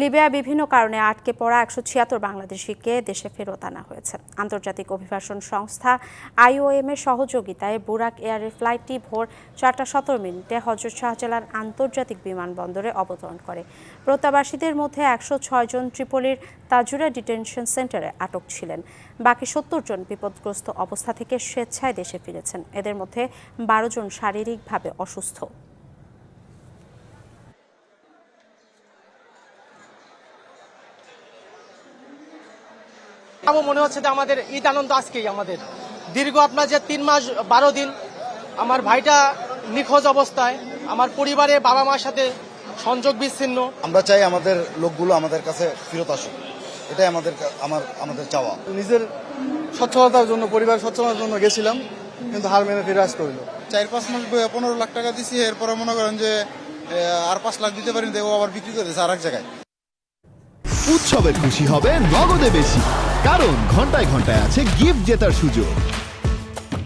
Libya বিভিন্ন কারণে আটকে পড়া একশো ছিয়াত্তর বাংলাদেশিকে দেশে ফেরত আনা হয়েছে। আন্তর্জাতিক অভিবাসন সংস্থা আইওএম এর সহযোগিতায় বুরাক এয়ারের ফ্লাইটটি ভোর চারটা সতেরো মিনিটে হজরত শাহজালাল আন্তর্জাতিক বিমানবন্দরে অবতরণ করে। প্রত্যাবাসীদের মধ্যে একশো ছয় জন ত্রিপলির তাজুরা ডিটেনশন সেন্টারে আটক ছিলেন। বাকি সত্তর জন বিপদগ্রস্ত অবস্থা থেকে স্বেচ্ছায় দেশে ফিরেছেন। এদের মধ্যে বারো জন শারীরিকভাবে অসুস্থ। আমার মনে হচ্ছে যে আমাদের ঈদ আনন্দ আজকেই আমাদের। দীর্ঘ আপনার যে তিন মাস বারো দিন আমার ভাইটা নিখোঁজ অবস্থায় আমার পরিবারে বাবা মার সাথে সংযোগ বিচ্ছিন্ন। আমরা চাই আমাদের লোকগুলো আমাদের কাছে ফেরত আসুক। এটাই আমাদের আমার আমাদের চাওয়া। নিজের সচ্ছলতার জন্য পরিবার সচ্ছলতার জন্য গেছিলাম কিন্তু হার মেনে ফিরে আসতে হইল। চার পাঁচ মাস পনেরো লাখ টাকা দিছি এরপরে মনে করেন যে আর পাঁচ লাখ দিতে পারি দেবো আবার বিক্রি করে দিচ্ছে আর এক জায়গায়। উৎসবের খুশি হবে নগদে বেশি। কারণ ঘন্টায় ঘন্টায় আছে গিফট জেতার সুযোগ।